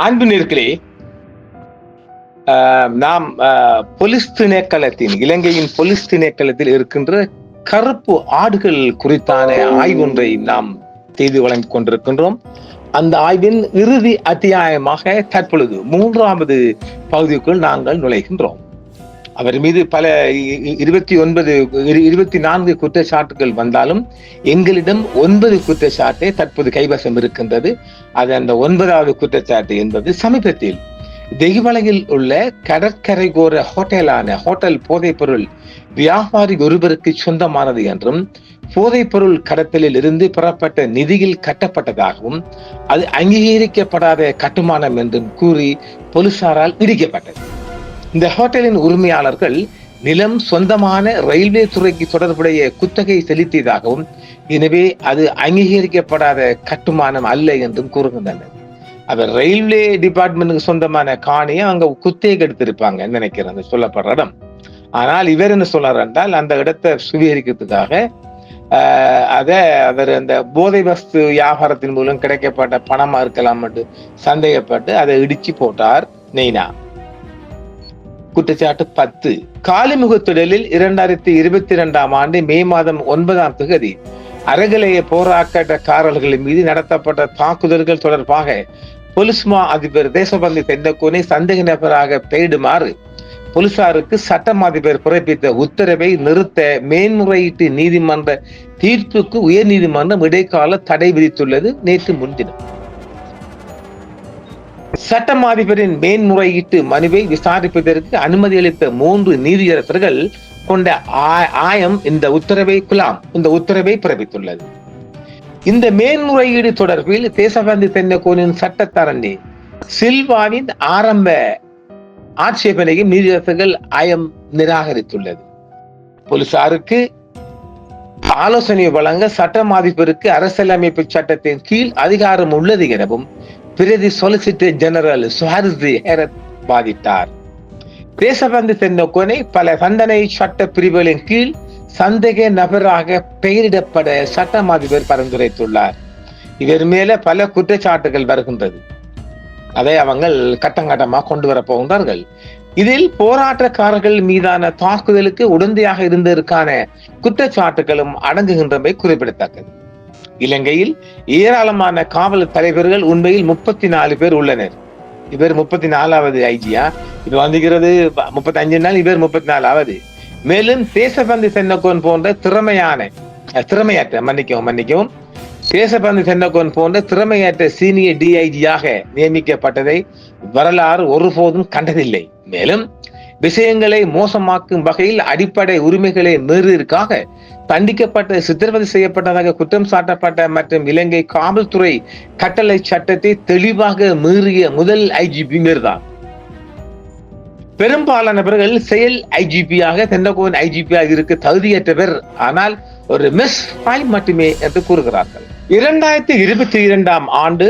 அன்பு நேர்களே ஆஹ், நாம் ஆஹ், போலீஸ் திணைக்களத்தின் இலங்கையின் போலீஸ் திணைக்களத்தில் இருக்கின்ற கருப்பு ஆடுகள் குறித்தான ஆய்வொன்றை நாம் செய்து வழங்கிக் கொண்டிருக்கின்றோம். அந்த ஆய்வின் இறுதி அத்தியாயமாக தற்பொழுது மூன்றாவது பகுதிக்குள் நாங்கள் நுழைகின்றோம். அவர் மீது பல இ- இருபத்தி ஒன்பது இரு- இருபத்தி நான்கு குற்றச்சாட்டுகள் வந்தாலும் எங்களிடம் ஒன்பது குற்றச்சாட்டை தற்போது கைவசம் இருக்கின்றது. அது அந்த ஒன்பதாவது குற்றச்சாட்டு என்பது சமீபத்தில் தெய்வலையில் உள்ள கடற்கரைகோர ஹோட்டலான ஹோட்டல் போதைப்பொருள் வியாபாரி ஒருவருக்கு சொந்தமானது என்றும் போதைப்பொருள் கடத்தலில் இருந்து பெறப்பட்ட நிதியில் கட்டப்பட்டதாகவும் அது அங்கீகரிக்கப்படாத கட்டுமானம் என்றும் கூறி போலீசாரால் இடிக்கப்பட்டது. இந்த ஹோட்டலின் உரிமையாளர்கள் நிலம் சொந்தமான ரயில்வே துறைக்கு தொடர்புடைய குத்தகை செலுத்தியதாகவும் எனவே அது அங்கீகரிக்கப்படாத கட்டுமானம் அல்ல என்றும் கூறுகின்றனர். அவர் ரயில்வே டிபார்ட்மெண்ட்டுக்கு சொந்தமான காணியை அங்க குத்தகை எடுத்திருப்பாங்க நினைக்கிறேன் அந்த சொல்லப்படுற இடம். ஆனால் இவர் என்ன சொல்றார் என்றால் அந்த இடத்தை சுவீகரிக்கிறதுக்காக அதை அவர் அந்த போதை வஸ்து வியாபாரத்தின் மூலம் கிடைக்கப்பட்ட பணமா இருக்கலாம் என்று சந்தேகப்பட்டு அதை இடிச்சு போட்டார் நெய்னா. குற்றச்சாட்டு பத்து. காலிமுகத்துடலில் இரண்டாயிரத்தி இருபத்தி இரண்டாம் ஆண்டு மே மாதம் ஒன்பதாம் தேதி அறகலைய போராக்கட்டக்காரர்கள் மீது நடத்தப்பட்ட தாக்குதல்கள் தொடர்பாக பொலிஸ்மா அதிபர் தேசபந்து தென்னக்கோனை சந்தேக நபராக பெயரிடுமாறு போலீசாருக்கு சட்டம் அதிபர் பிறப்பித்த உத்தரவை நிறுத்த மேன்முறையீட்டு நீதிமன்ற தீர்ப்புக்கு உயர் நீதிமன்றம் இடைக்கால தடை விதித்துள்ளது நேற்று முன்தினம். சட்டமாதிபரின் மேன்முறையீட்டு மனுவை விசாரிப்பதற்கு அனுமதி அளித்த மூன்று நீதியரசர்கள் கொண்ட ஆ- ஆயம் இந்த உத்தரவை குலாம். இந்த உத்தரவை பிறப்பித்துள்ளது. இந்த மேன்முறையீடு தொடர்பில் தேசபந்து தென்னகோனின் சட்டத்தரணி சில்வாவின் ஆரம்ப ஆட்சேபனையும் நீதியரசர்கள் ஆயம் நிராகரித்துள்ளது. போலீசாருக்கு ஆலோசனை வழங்க சட்டமாதிபருக்கு அரசியலமைப்பு சட்டத்தின் கீழ் அதிகாரம் உள்ளது எனவும் பிரதி சொலிசிட்டர் ஜெனரல் சுஹர்ஜி ஹெரத் வாதிட்டார். தேசபந்து தென்னொக்கோனை பல தண்டனை சட்ட பிரிவுகளின் கீழ் சந்தேக நபராக பெயரிடப்பட சட்டம் அதிபர் பரிந்துரைத்துள்ளார். இவர் மேல பல குற்றச்சாட்டுகள் வருகின்றது. அதை அவங்கள் கட்டங்கட்டமாக கொண்டு வர போகின்றார்கள். இதில் போராட்டக்காரர்கள் மீதான தாக்குதலுக்கு உடந்தையாக இருந்ததற்கான குற்றச்சாட்டுகளும் அடங்குகின்றமை குறிப்பிடத்தக்கது. இலங்கையில் ஏராளமான காவல் தலைவர்கள் உண்மையில் முப்பத்தி நாலு பேர் உள்ளனர். இவர் முப்பத்தி நாலாவது ஐஜியா இது வந்துகிறது முப்பத்தி அஞ்சு நாள் இவர் முப்பத்தி நாலாவது மேலும் தேசபந்து சென்னக்கோன் போன்ற திறமையான திறமையற்ற மன்னிக்கவும் மன்னிக்கவும். தேசபந்து சென்னக்கோன் போன்ற திறமையற்ற சீனியர் டிஐஜியாக நியமிக்கப்பட்டதை வரலாறு ஒருபோதும் கண்டதில்லை. மேலும் விஷயங்களை மோசமாக்கும் வகையில் அடிப்படை உரிமைகளை மீறியிருக்காக தண்டிக்கப்பட்ட சித்திரவதை செய்யப்பட்டதாக குற்றம் சாட்டப்பட்ட மற்றும் இலங்கை காவல்துறை கட்டளை சட்டத்தை தெளிவாக மீறிய முதல் ஐஜிபி மீர்தான் பெரும்பாலான நபர்கள் செயல் ஐஜிபியாக தென்னகோன் ஐஜிபியாக இருக்க தகுதியற்றவர். ஆனால் ஒரு மிஸ் ஃபைல் மட்டுமே என்று கூறுகிறார்கள். இரண்டாயிரத்தி இருபத்தி இரண்டாம் ஆண்டு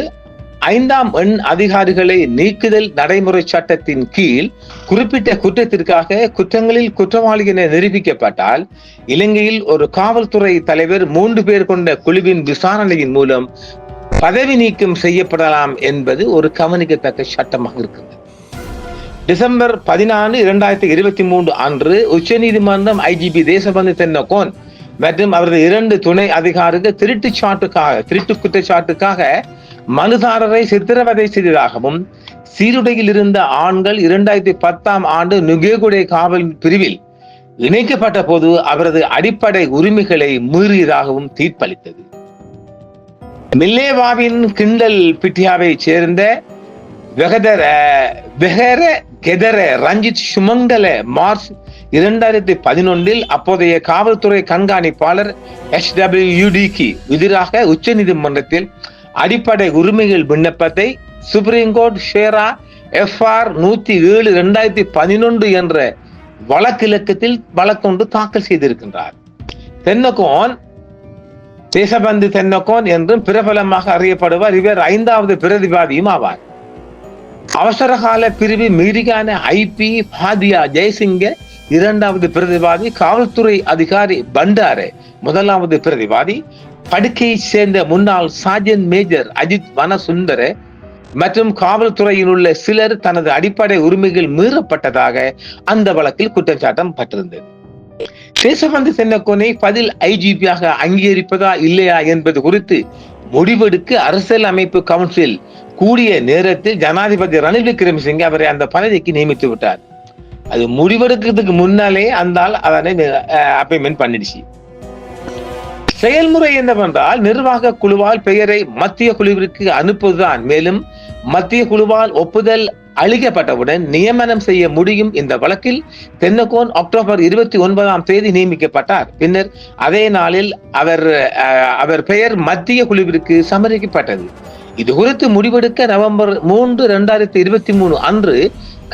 ஐந்தாம் எண் அதிகாரிகளை நீக்குதல் நடைமுறை சட்டத்தின் கீழ் குறிப்பிட்ட குற்றத்திற்காக குற்றங்களில் குற்றவாளி என நிரூபிக்கப்பட்டால் இலங்கையில் ஒரு காவல்துறை தலைவர் மூன்று பேர் கொண்ட குழுவின் விசாரணையின் மூலம் பதவி நீக்கம் செய்யப்படலாம் என்பது ஒரு கவனிக்கத்தக்க சட்டமாக இருக்கிறது. டிசம்பர் பதினாலு இரண்டாயிரத்தி இருபத்தி மூன்று அன்று உச்சநீதிமன்றம் ஐஜிபி தேசபந்து தென்னகோன் மற்றும் அவரது இரண்டு துணை அதிகாரிகள் திருட்டுச்சாட்டுக்காக திருட்டு குற்றச்சாட்டுக்காக மனுதாரரை சித்திரவதை செய்ததாகவும் சீருடையில் இருந்த ஆண்கள் இரண்டாயிரத்தி பத்தாம் ஆண்டு நுகேகுடை காவல் பிரிவில் இணைக்கப்பட்ட போது அவரது அடிப்படை உரிமைகளை மீறியதாகவும் தீர்ப்பளித்தது. மில்லேவாவின் கிண்டல் பிட்டியாவை சேர்ந்த வெகதர வெகர கெதர ரஞ்சித் சுமங்கல மார்ச் இரண்டாயிரத்தி பதினொன்றில் அப்போதைய காவல்துறை கண்காணிப்பாளர் எச் டபிள்யூடிக்கு எதிராக உச்ச நீதிமன்றத்தில் அடிப்படை உரிமைகள் விண்ணப்பத்தை சுப்ரீம் கோர்ட் ஷேரா எஃப்ஆர் நூத்தி ஏழு இரண்டாயிரத்தி பதினொன்று என்ற வழக்கிலக்கத்தில் வழக்கொன்று தாக்கல் செய்திருக்கின்றார். தென்னகோன் தேசபந்து தென்னகோன் என்றும் பிரபலமாக அறியப்படுவார். இவர் ஐந்தாவது பிரதிவாதியும் ஆவார். அவசரகால பிரிவு மீறியான ஐபி பாதியா ஜெய்சிங்க இரண்டாவது பிரதிவாதி காவல்துறை அதிகாரி பண்டாரே முதலாவது பிரதிவாதி படுக்கையை சேர்ந்த முன்னாள் சார்ஜன் மேஜர் அஜித் வனசுந்தர மற்றும் காவல்துறையில் உள்ள சிலர் தனது அடிப்படை உரிமைகள் மீறப்பட்டதாக அந்த வழக்கில் குற்றம் பட்டிருந்தது. தேசபந்து சென்னக்கோனை பதில் ஐஜிபியாக அங்கீகரிப்பதா இல்லையா என்பது குறித்து முடிவெடுக்க அரசியல் அமைப்பு கவுன்சில் கூடிய நேரத்தில் ஜனாதிபதி ரணில் விக்ரமசிங்கே அவரை அந்த பதவிக்கு நியமித்து விட்டார். அது முடிவெடுக்கிறதுக்கு முன்னாலே அந்த ஆள் அதனை அப்பாயின்மெண்ட் பண்ணிடுச்சு. செயல்முறை என்னவென்றால் நிர்வாக குழுவால் பெயரை மத்திய குழுவிற்கு அனுப்புவதுதான். மேலும் மத்திய குழுவால் ஒப்புதல் அளிக்கப்பட்டவுடன் நியமனம் செய்ய முடியும் இந்த வழக்கில் தென்னகோன் அக்டோபர் இருபத்தி ஒன்பதாம் தேதி நியமிக்கப்பட்டார். பின்னர் அதே நாளில் அவர் அவர் பெயர் மத்திய குழுவிற்கு சமர்ப்பிக்கப்பட்டது. இது குறித்து முடிவெடுக்க நவம்பர் மூன்று இரண்டாயிரத்தி இருபத்தி மூணு அன்று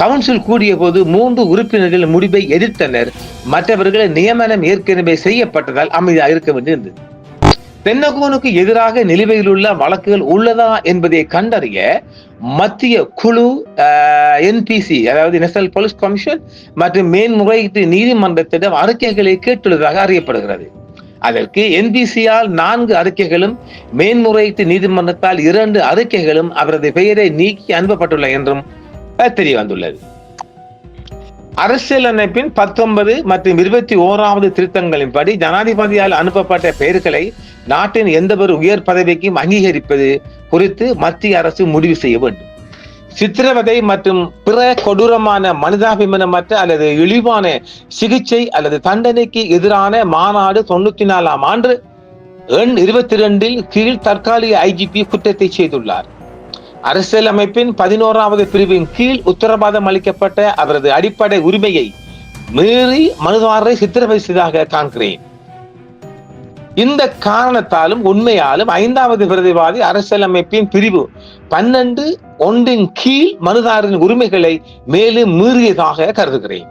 கவுன்சில் கூடிய போது மூன்று உறுப்பினர்கள் முடிவை எதிர்த்தனர். மற்றவர்கள் நியமனம் ஏற்கனவே செய்யப்பட்டதால் அமைதியாக இருக்க வேண்டியிருந்தது. தென்னகோனுக்கு எதிராக நிலுவையில் உள்ள வழக்குகள் உள்ளதா என்பதை கண்டறிய மத்திய குழு என்பிசி அதாவது நேஷனல் போலீஸ் கமிஷன் மற்றும் மேன்முறையீட்டு நீதிமன்றத்திடம் அறிக்கைகளை கேட்டுள்ளதாக அறியப்படுகிறது. அதற்கு என்பிசியால் நான்கு அறிக்கைகளும் மேன்முறையீட்டு நீதிமன்றத்தால் இரண்டு அறிக்கைகளும் அவரது பெயரை நீக்கி அனுப்பப்பட்டுள்ள என்றும் தெரிய வந்துள்ளது அரசியல் அமைப்பின் பத்தொன்பது மற்றும் இருபத்தி ஓராவது திருத்தங்களின்படி ஜனாதிபதியால் அனுப்பப்பட்ட பெயர்களை நாட்டின் எந்த ஒரு உயர் பதவிக்கும் அங்கீகரிப்பது குறித்து மத்திய அரசு முடிவு செய்ய வேண்டும். சித்திரவதை மற்றும் பிற கொடூரமான மனிதாபிமானமற்ற அல்லது இழிவான சிகிச்சை அல்லது தண்டனைக்கு எதிரான மாநாடு தொண்ணூத்தி நாலாம் ஆண்டு எண் இருபத்தி ரெண்டில் கீழ் தற்காலிக ஐஜிபி குற்றத்தை செய்துள்ளார். அரசியல் அமைப்பின் பதினோராவது பிரிவின் கீழ் உத்தரவாதம் அளிக்கப்பட்ட அவரது அடிப்படை உரிமையை மீறி மனுதாரரை சித்திரவதை செய்ததாக காண்கிறேன். இந்த காரணத்தாலும் உண்மையாலும் ஐந்தாவது பிரதிவாதி அரசியலமைப்பின் பிரிவு பன்னெண்டு ஒன்றின் கீழ் மனுதாரரின் உரிமைகளை மேலும் மீறியதாக கருதுகிறேன்.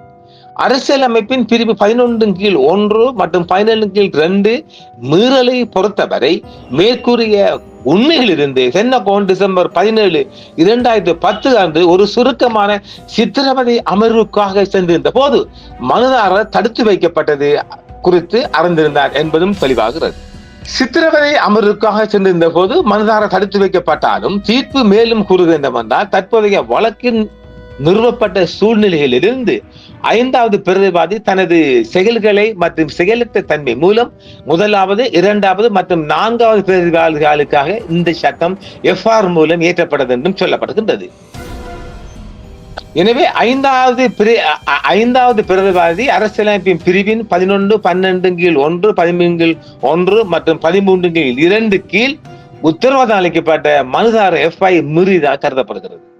அரசியலமைப்பின் பிரிவு பதினொன்றின் கீழ் ஒன்று மற்றும் பதினேழு கீழ் ரெண்டு மீறலை பொறுத்தவரை மேற்கூறிய உண்மைகளிலிருந்து சென்னகோன் டிசம்பர் பதினேழு இரண்டாயிரத்தி பத்து அன்று ஒரு சுருக்கமான சித்திரவதை அமர்வுக்காக சென்றிருந்த போது மனுதாரர் தடுத்து வைக்கப்பட்டது குறித்து அறிந்திருந்தார் என்பதும் தெளிவாகிறது. சித்திரவதை அமர்வுக்காக சென்றிருந்த போது மனுதாரர் தடுத்து வைக்கப்பட்டாலும் தீர்ப்பு மேலும் கூறுகின்ற என்னவென்றால் தற்போதைய வழக்கின் நிறுவப்பட்ட சூழ்நிலையிலிருந்து ஐந்தாவது பிரதிவாதி தனது செயல்களை மற்றும் செயலற்ற தன்மை மூலம் முதலாவது இரண்டாவது மற்றும் நான்காவது பிரதிவாதிகளுக்காக இந்த சட்டம் எஃப்ஆர் மூலம் இயற்றப்பட்டது என்றும் சொல்லப்படுகின்றது. எனவே ஐந்தாவது பிரி- ஐந்தாவது பிரதிவாதி அரசியலமைப்பின் பிரிவின் பதினொன்று பன்னெண்டு கீழ் ஒன்று பதிமூன்று கீழ் ஒன்று மற்றும் பதிமூன்று கீழ் இரண்டு கீழ் உத்தரவாதம் அளிக்கப்பட்ட மனுதார எஃப்ஐ மீறிதாக கருதப்படுகிறது.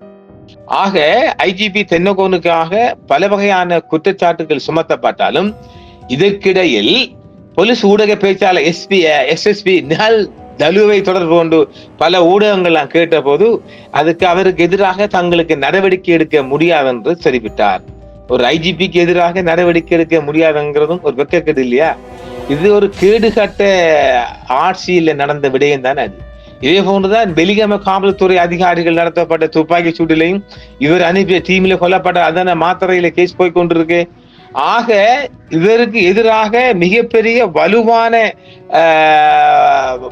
ஆக ஐஜிபி தென்னகோனுக்காக பல வகையான குற்றச்சாட்டுகள் சுமத்தப்பட்டாலும் இதற்கிடையில் போலீஸ் ஊடக பேச்சாளர் எஸ்பி எஸ்எஸ்பி நிஹல் தலுவை தொடர்பு கொண்டு பல ஊடகங்கள்லாம் கேட்டபோது அதுக்கு அவருக்கு எதிராக தங்களுக்கு நடவடிக்கை எடுக்க முடியாது என்று தெரிவித்தார். ஒரு ஐஜிபிக்கு எதிராக நடவடிக்கை எடுக்க முடியாதுங்கிறதும் ஒரு வெக்கக்கெடு இல்லையா? இது ஒரு கேடுகட்ட ஆட்சியில் நடந்த விடயம் தானே அது. இதே போன்றுதான் பெலிகம காவல்துறை அதிகாரிகள் நடத்தப்பட்ட துப்பாக்கி சூட்டிலையும் இவர் அனுப்பிய டீம்ல கொல்லப்பட்ட அதன மாத்திரையில கேஸ் போய் கொண்டிருக்கு ஆக இவருக்கு எதிராக மிகப்பெரிய வலுவான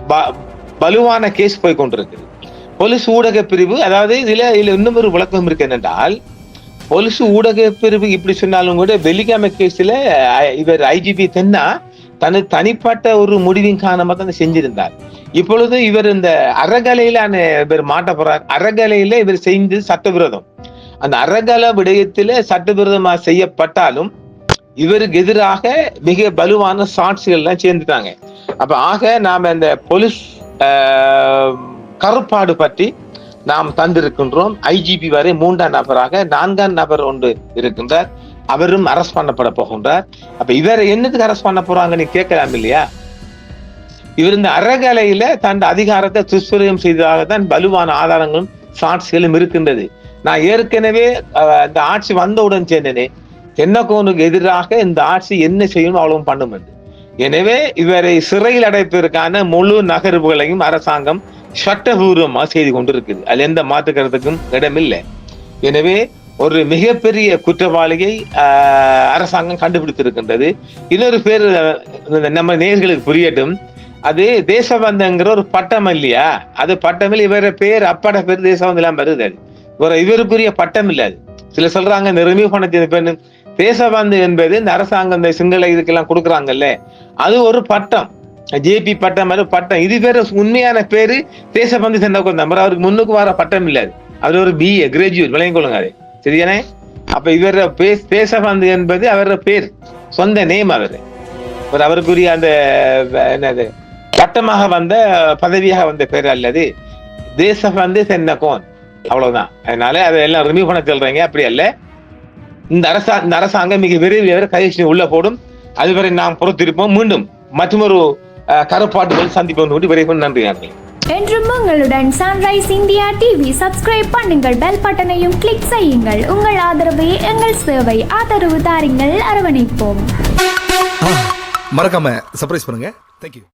ப- வலுவான கேஸ் போய் கொண்டிருக்குது போலீஸ் ஊடக பிரிவு அதாவது இதுல இதுல இன்னும் ஒரு விளக்கம் இருக்கு என்னென்றால் போலீஸ் ஊடக பிரிவு இப்படி சொன்னாலும் கூட வெள்ளிக்கிழமை கேஸ்ல இவர் ஐஜிபி தென்னா தனது தனிப்பட்ட ஒரு முடிவின் காரணமாக தான் செஞ்சிருந்தார். இப்பொழுது இவர் இந்த அறகலையில இவர் மாட்டப்படுறார் அறகலையில இவர் செஞ்சது சட்டவிரோதம். அந்த அறகல விடயத்தில சட்டவிரோதமா செய்யப்பட்டாலும் இவருக்கு எதிராக மிக வலுவான சாட்சிகள் எல்லாம் சேர்ந்துட்டாங்க. அப்ப ஆக நாம இந்த போலீஸ் கருப்பாடு பற்றி நாம் தந்திருக்கின்றோம். ஐஜிபி வரை மூன்றாம் நபராக நான்காம் நபர் ஒன்று இருக்கின்றார். அவரும் அரஸ்ட் பண்ணப்பட போகின்றார். அப்ப இவரை என்னத்துக்கு அரஸ்ட் பண்ண போறாங்கன்னு கேட்கலாம் இல்லையா? இவர் இந்த அறகலையில தன் அதிகாரத்தை துஷ்பிரயோகம் செய்ததாக தான் வலுவான ஆதாரங்களும் சாட்சிகளும் இருக்கின்றது. நான் ஏற்கனவே இந்த ஆட்சி வந்தவுடன் சேர்ந்தேனே தென்னகோனுக்கு எதிராக இந்த ஆட்சி என்ன செய்யணும் அவ்வளவும் பண்ணும் என்று எனவே இவரை சிறையில் அடைப்பதற்கான முழு நகர்வுகளையும் அரசாங்கம் சட்டபூர்வமாக செய்து கொண்டிருக்குது. அது எந்த மாற்றுக்கிறதுக்கும் இடமில்லை. எனவே ஒரு மிகப்பெரிய குற்றவாளியை ஆஹ், அரசாங்கம் கண்டுபிடித்திருக்கின்றது. இன்னொரு பேர் நம்ம நேர்களுக்கு புரியட்டும். அது தேசபந்தங்கிற ஒரு பட்டம் இல்லையா? அது பட்டம் இவர பேர் அப்பாட பேர் தேசபந்து எல்லாம் வருது அது. ஒரு இவருக்குரிய பட்டம் இல்லை அது. சில சொல்றாங்க இந்த ரிமூவ் பண்ணது தேசபந்து என்பது இந்த அரசாங்கம் இந்த சிங்கள இதுக்கெல்லாம் கொடுக்குறாங்கல்ல. அது ஒரு பட்டம். ஜேபி பட்டம் அது பட்டம். இது பேர் உண்மையான பேரு தேசபந்து சென்றவங்க நம்பர் அவருக்கு முன்னுக்கு வர பட்டம் இல்லை அவர் ஒரு பிஏ கிராஜுவேட் விளங்கிக் கொள்ளுங்க அது. சரியானே அப்ப இவர தேசபந்து என்பது அவர பேர். சொந்த நேம் அவர். ஒரு அவருக்குரிய அந்த என்னது? பட்டமாக வந்த பதவியாக வந்த பேர் அல்லது தேசபந்து சென்னகோன் அவ்வளவுதான். அதனால அதை எல்லாம் ரிமூவ் பண்ண சொல்றீங்க. அப்படி அல்ல. இந்த அரசா இந்த அரசாங்கம் மிக விரைவில் கையெழுத்து உள்ள போடும். அதுவரை நாம் பொறுத்திருப்போம். மீண்டும் மற்றொரு கருப்பாட்டுகள் சந்திப்போம் கூடி விரைவில் நன்றி நன்றி. என்றும் உங்களுடன் சன்ரைஸ் இந்தியா டிவி சப்ஸ்கிரைப் பண்ணுங்கள். பெல் பட்டனையும் கிளிக் செய்யுங்கள். உங்கள் ஆதரவே எங்கள் சேவை ஆதரவு தாருங்கள். அரவணைப்போம். மறக்காம சர்ப்ரைஸ் பண்ணுங்க. தேங்க்யூ